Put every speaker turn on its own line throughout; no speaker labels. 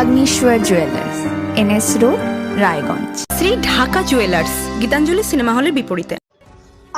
Agnishwar jewellers NS road Raiganj
Shri Dhaka jewellers Gitanjali cinema হলের বিপরীতে।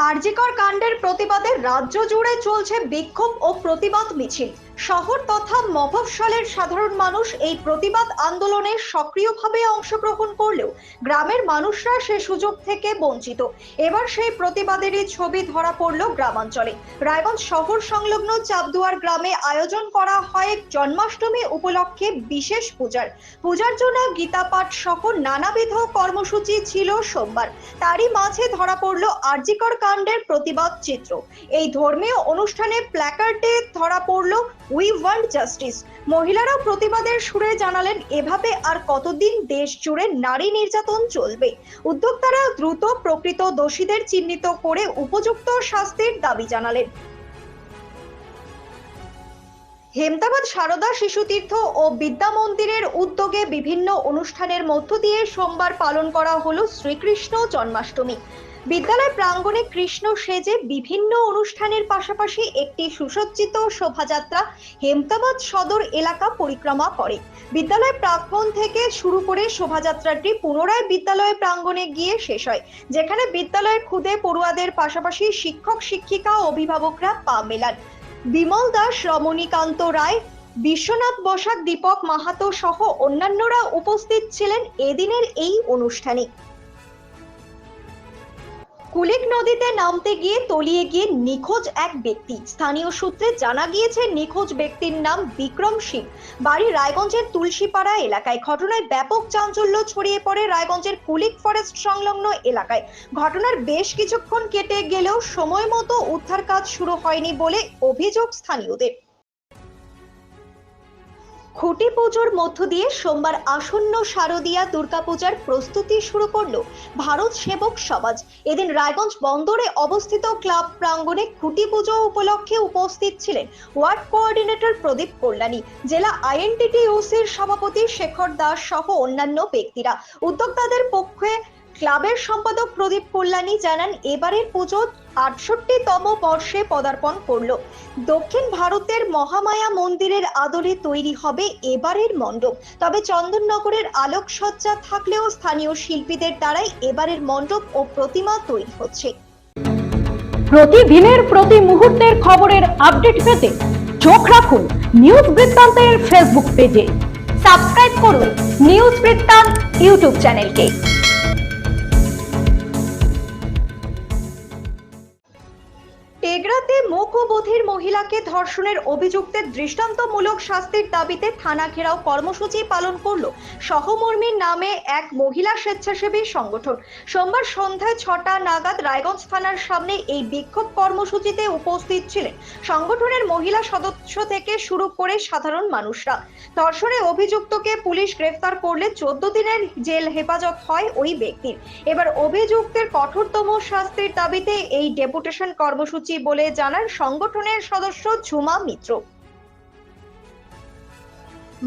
আরজিকর কাণ্ডের প্রতিবাদে রাজ্য জুড়ে চলছে বিক্ষোভ ও প্রতিবাদ মিছিল। শহর তথা মফস্বলের সাধারণ মানুষ এই প্রতিবাদ আন্দোলনে সক্রিয়ভাবে অংশগ্রহণ করলেও গ্রামের মানুষরা সে সুযোগ থেকে বঞ্চিত। এবার সেই প্রতিবাদেরই ছবি ধরা পড়ল গ্রামাঞ্চলে। রায়গঞ্জ শহর সংলগ্ন চাপদুয়ার গ্রামে আয়োজন করা হয় জন্মাষ্টমী উপলক্ষে বিশেষ পূজার। পূজার জন্য গীতা পাঠ সহ নানাবিধ কর্মসূচি ছিল সোমবার। তারই মাঝে ধরা পড়ল আরজিকর কাণ্ডের প্রতিবাদ চিত্র। এই ধর্মীয় অনুষ্ঠানে প্ল্যাকার্ডে ধরা পড়ল উই ওয়ান্ট জাস্টিস মহিলারাও প্রতিবাদের সুরে জানালেন, এভাবে আর কতদিন দেশ জুড়ে নারী নির্যাতন চলবে? উদ্যোক্তারা দ্রুত প্রকৃত দোষীদের চিহ্নিত করে উপযুক্ত শাস্তির দাবি জানালেন। হেমতাবাদ সারদা শিশুতীর্থ ও বিদ্যা মন্দিরের উদ্যোগে বিভিন্ন অনুষ্ঠানের মধ্য দিয়ে সোমবার পালন করা হলো শ্রীকৃষ্ণ জন্মাষ্টমী। বিদ্যালয় প্রাঙ্গণে কৃষ্ণ সেজে বিভিন্ন অনুষ্ঠানের পাশাপাশি একটি সুসজ্জিত শোভাযাত্রা হেমতাবাদ সদর এলাকা পরিক্রমা করে। বিদ্যালয় প্রাঙ্গণ থেকে শুরু করে শোভাযাত্রাটি পুনরায় বিদ্যালয় প্রাঙ্গণে গিয়ে শেষ হয়, যেখানে বিদ্যালয়ের খুদে পড়ুয়াদের পাশাপাশি শিক্ষক, শিক্ষিকা অভিভাবকরা পা মেলান। বিমল দাস, রমণীকান্ত রায়, বিশ্বনাথ বসাক, দীপক মাহাতো সহ অন্যান্যরা উপস্থিত ছিলেন এদিনের এই অনুষ্ঠানে। কুলিক নদীতে নামতে গিয়ে তলিয়ে গিয়ে নিখোঁজ এক ব্যক্তি। স্থানীয় সূত্রে জানা গিয়েছে, নিখোঁজ ব্যক্তির নাম বিক্রম সিং। বাড়ি রায়গঞ্জের তুলসীপাড়া এলাকায়। ঘটনায় ব্যাপক চাঞ্চল্য ছড়িয়ে পড়ে রায়গঞ্জের কুলিক ফরেস্ট সংলগ্ন এলাকায়। ঘটনার বেশ কিছুক্ষণ কেটে গেলেও সময় মতো উদ্ধার কাজ শুরু হয়নি বলে অভিযোগ স্থানীয়দের। খুঁটি পুজোর মধ্য দিয়ে সোমবার আসন্ন শারদীয়া দুর্গাপূজার প্রস্তুতি শুরু করল ভারত সেবক সমাজ। এদিন রায়গঞ্জ বন্দরে অবস্থিত ক্লাব প্রাঙ্গণে খুঁটি পুজো উপলক্ষে উপস্থিত ছিলেন ওয়ার্ড কোঅর্ডিনেটর প্রদীপ কল্যাণী, জেলা আইএনটিটিউসির সভাপতি শেখর দাস সহ অন্যান্য ব্যক্তিরা। উদ্যোক্তাদের পক্ষে ক্লাবের সম্পাদক প্রদীপ কল্যাণী জানান, এবারের পুজো আটষট্টিতম বর্ষে পদার্পণ করল। দক্ষিণ ভারতের মহামায়া মন্দিরের আদলে তৈরি হবে এবারের মণ্ডপ। তবে চন্দননগরের আলোকসজ্জা থাকলেও স্থানীয় শিল্পীদের দ্বারাই এবারের মণ্ডপ ও প্রতিমা তৈরি হচ্ছে।
প্রতিদিনের প্রতি মুহূর্তের খবরের আপডেট পেতে চোখ রাখুন নিউজ বৃত্তান্তের ফেসবুক পেজে।
সাবস্ক্রাইব করুন নিউজ বৃত্তান্ত ইউটিউব চ্যানেলকে। take মুখ ও মহিলাকে ধর্ষণের অভিযুক্তের দৃষ্টান্তমূলক শাস্তির দাবিতে থানা ঘেরাও কর্মসূচি পালন করল সহমর্মীর নামে এক মহিলা স্বেচ্ছাসেবী সংগঠন। সোমবার সন্ধ্যায় ছটা নাগাদ রায়গঞ্জ থানার সামনে এই বিক্ষোভ কর্মসূচিতে উপস্থিত ছিলেন সংগঠনের মহিলা সদস্য থেকে শুরু করে সাধারণ মানুষরা। ধর্ষণে অভিযুক্তকে পুলিশ গ্রেফতার করলে চোদ্দ দিনের জেল হেফাজত হয় ওই ব্যক্তির। এবার অভিযুক্তের কঠোরতম শাস্তির দাবিতে এই ডেপুটেশন কর্মসূচি বলে জানান সংগঠনের সদস্য ঝুমা মিত্র।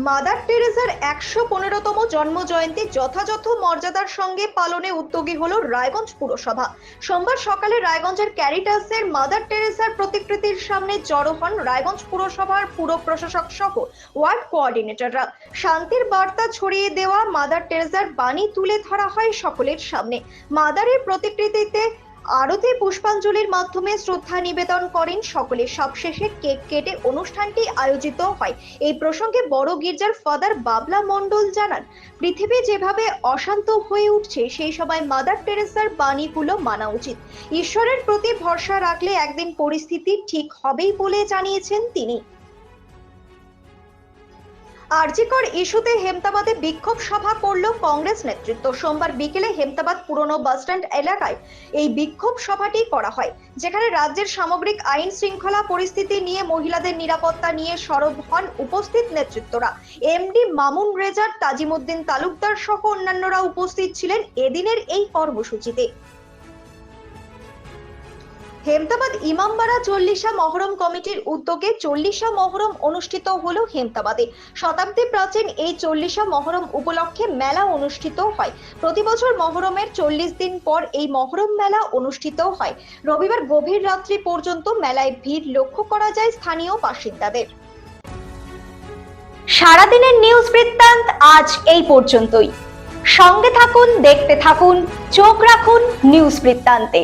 মাদার টেরেসার একশো পনেরোতম জন্ম জয়ন্তী যথাযথ মর্যাদার সঙ্গে পালনে উদ্যোগী হল রায়গঞ্জ পুরসভা। সোমবার সকালে রায়গঞ্জের ক্যারিটাসের মাদার টেরেসার প্রতিকৃতির সামনে জড়ো হন রায়গঞ্জ পুরসভার পুর প্রশাসক সহ ওয়ার্ড কোঅর্ডিনেটররা। শান্তির বার্তা ছড়িয়ে দেওয়া মাদার টেরেসার বাণী তুলে ধরা হয় সকলের সামনে। মাদারের প্রতিকৃতিতে আরতি পুষ্পাঞ্জলির মাধ্যমে শ্রদ্ধা নিবেদন করেন সকলে সবশেষে কেক কেটে অনুষ্ঠানটি আয়োজিত হয়। এই প্রসঙ্গে বড় গির্জার ফাদার বাবলা মণ্ডল জানান, পৃথিবী যেভাবে অশান্ত হয়ে উঠছে, সেই সময় মাদার টেরেসার বাণীগুলো মানা উচিত। ঈশ্বরের প্রতি ভরসা রাখলে একদিন পরিস্থিতি ঠিক হবেই বলে জানিয়েছেন তিনি। আরজিকর ইস্যুতে হেমতাবাদে বিক্ষোভ সভা করল কংগ্রেস নেতৃত্ব। সোমবার বিকেলে হেমতাবাদ পুরনো বাসস্ট্যান্ড এলাকায় এই বিক্ষোভ সভাটি করা হয়, যেখানে রাজ্যের সামগ্রিক আইন শৃঙ্খলা পরিস্থিতি নিয়ে মহিলাদের নিরাপত্তা নিয়ে সরব হন উপস্থিত নেতৃত্বরা। এমডি মামুন রেজার, তাজিমুদ্দিন তালুকদার সহ অন্যান্যরা উপস্থিত ছিলেন এদিনের এই কর্মসূচিতে। হেমতাবাদ ইমামবাড়া চল্লিশা মহরম কমিটির উদ্যোগে চল্লিশা মহরম অনুষ্ঠিত হল হেমতাবাদে। শতাব্দী প্রাচীন এই চল্লিশা মহরম উপলক্ষে মেলা অনুষ্ঠিত হয়। প্রতি বছর মহরমের চল্লিশ দিন পর এই মহরম মেলা অনুষ্ঠিত হয়। রবিবার গভীর রাত্রি পর্যন্ত মেলায় ভিড় লক্ষ্য করা যায় স্থানীয় বাসিন্দাদের।
সারাদিনের নিউজ বৃত্তান্ত আজ এই পর্যন্তই। সঙ্গে থাকুন, দেখতে থাকুন, চোখ রাখুন নিউজ বৃত্তান্তে।